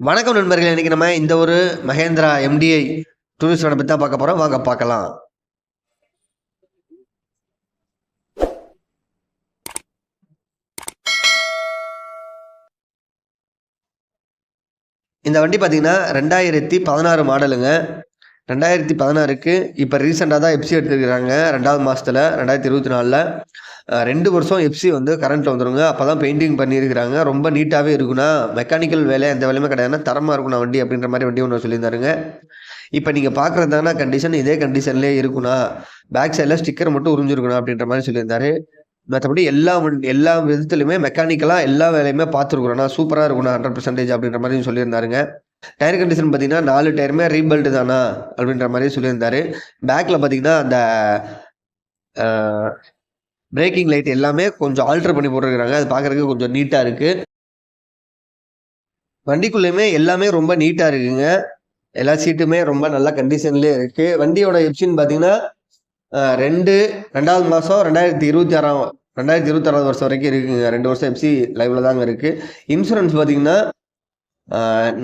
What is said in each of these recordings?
வணக்கம் நண்பர்கள் இன்னைக்கு நம்ம இந்த ஒரு மகேந்திரா எம்டிஐ டூரிஸ்ட் பற்றி தான் பார்க்க போகிறோம் வாங்க பார்க்கலாம். இந்த வண்டி பார்த்தீங்கன்னா ரெண்டாயிரத்தி பதினாறு மாடலுங்க. ரெண்டாயிரத்தி பதினாறுக்கு இப்போ ரீசெண்டாக தான் எஃப்சி எடுத்துருக்கிறாங்க ரெண்டாவது மாதத்தில் ரெண்டாயிரத்தி இருபத்தி நாலில். ரெண்டு வருஷம் எஃப்சி வந்து கரண்ட்டில் வந்துருங்க. அப்போ தான் பெயிண்டிங் பண்ணியிருக்கிறாங்க. ரொம்ப நீட்டாகவே இருக்குண்ணா. மெக்கானிக்கல் வேலை எந்த வேலையுமே கிடையாதுன்னா தரமாக இருக்குண்ணா வண்டி அப்படின்ற மாதிரி வண்டி ஒன்று சொல்லியிருந்தாருங்க. இப்போ நீங்கள் பார்க்குறதான கண்டிஷன் இதே கண்டிஷன்லேயே இருக்குண்ணா. பேக் சைடில் ஸ்டிக்கர் மட்டும் உறிஞ்சிருக்கணும் அப்படின்ற மாதிரி சொல்லியிருந்தாரு. மற்றபடி எல்லா வண்டி எல்லா விதத்துலையுமே மெக்கானிக்கலாக எல்லா வேலையுமே பார்த்துருக்குறோண்ணா. சூப்பராக இருக்குண்ணா ஹண்ட்ரட் பர்சன்டேஜ் அப்படின்ற மாதிரி சொல்லியிருந்தாருங்க. டயர் கண்டிஷன் பார்த்தீங்கன்னா நாலு டயருமே ரீபெல்ட் தானா? அப்படின்ற மாதிரி சொல்லியிருந்தாரு. பேக்கில் பார்த்தீங்கன்னா அந்த பிரேக்கிங் லைட் எல்லாமே கொஞ்சம் ஆல்டர் பண்ணி போட்டிருக்கிறாங்க. அது பார்க்குறதுக்கு கொஞ்சம் நீட்டாக இருக்குது வண்டிக்குள்ளேயுமே எல்லாமே ரொம்ப நீட்டாக இருக்குங்க. எல்லா சீட்டுமே ரொம்ப நல்ல கண்டிஷன்லேயே இருக்குது வண்டியோட எப்சின்னு பார்த்தீங்கன்னா ரெண்டு ரெண்டாவது மாதம் ரெண்டாயிரத்தி இருபத்தி ஆறாம் ரெண்டாயிரத்தி இருபத்தாறாவது வருஷம் வரைக்கும் இருக்குங்க. ரெண்டு வருஷம் எப்சி லைவில் தாங்க இருக்குது இன்சூரன்ஸ் பார்த்தீங்கன்னா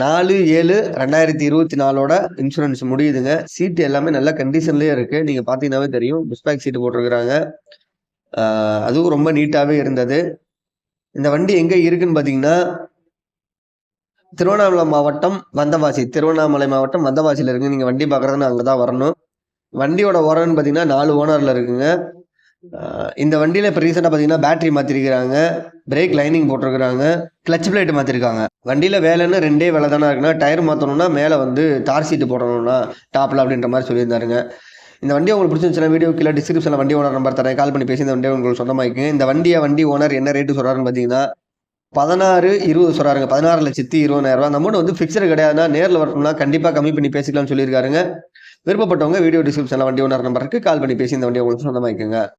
நாலு ஏழு ரெண்டாயிரத்தி இருபத்தி நாலோட இன்சூரன்ஸ் முடியுதுங்க. சீட்டு எல்லாமே நல்ல கண்டிஷன்லேயே இருக்குது நீங்கள் பார்த்தீங்கன்னாவே தெரியும். புஷ்பேக் சீட்டு போட்டிருக்கிறாங்க. அதுவும் ரொம்ப நீட்டாகவே இருந்தது. இந்த வண்டி எங்கே இருக்குன்னு பார்த்தீங்கன்னா திருவண்ணாமலை மாவட்டம் வந்தவாசி. திருவண்ணாமலை மாவட்டம் வந்தவாசியில் இருக்கு நீங்கள் வண்டி பார்க்குறதுன்னு அங்கே தான் வரணும். வண்டியோட ஓனர்னு பார்த்தீங்கன்னா நாலு ஓனரில் இருக்குங்க. இந்த வண்டியில் இப்போ ரீசெண்டாக பார்த்தீங்கன்னா பேட்டரி மாற்றிருக்கிறாங்க பிரேக் லைனிங் போட்டிருக்கிறாங்க. கிளச் பிளேட் மாற்றிருக்காங்க வண்டியில் வேலைன்னு ரெண்டே வேலை தானே இருக்குன்னா டயர் மாற்றணும்னா மேலே வந்து தார் சீட்டு போடணும்னா டாப்பில் அப்படின்ற மாதிரி சொல்லியிருந்தாருங்க. இந்த வண்டி உங்களுக்கு பிடிச்சிருந்துச்சுன்னா வீடியோ கீழே டிஸ்கிரிப்ஷனில் வண்டி ஓனர் நம்பர் தரேன். கால் பண்ணி பேசி இந்த வண்டியை உங்களுக்கு சொந்தமாக்கிங்க இந்த வண்டியை வண்டி ஓனர் என்ன ரேட்டு சொல்கிறாருன்னு பார்த்தீங்கன்னா பதினாறு இருபது சொல்கிறாருங்க பதினாறு லட்சத்தி இருபதாயிரம் அந்த அமௌண்ட் வந்து ஃபிக்ஸடு கிடையாதுன்னா நேரில் வரணும்னா கண்டிப்பாக கம்மி பண்ணி பேசிக்கலாம்னு சொல்லியிருக்காருங்க. விருப்பப்பட்டவங்க வீடியோ டிஸ்கிரிப்ஷனில் வண்டி ஓனர் நம்பருக்கு கால் பண்ணி பேசி இந்த வண்டியை உங்களுக்கு சொந்தமாக்கிங்க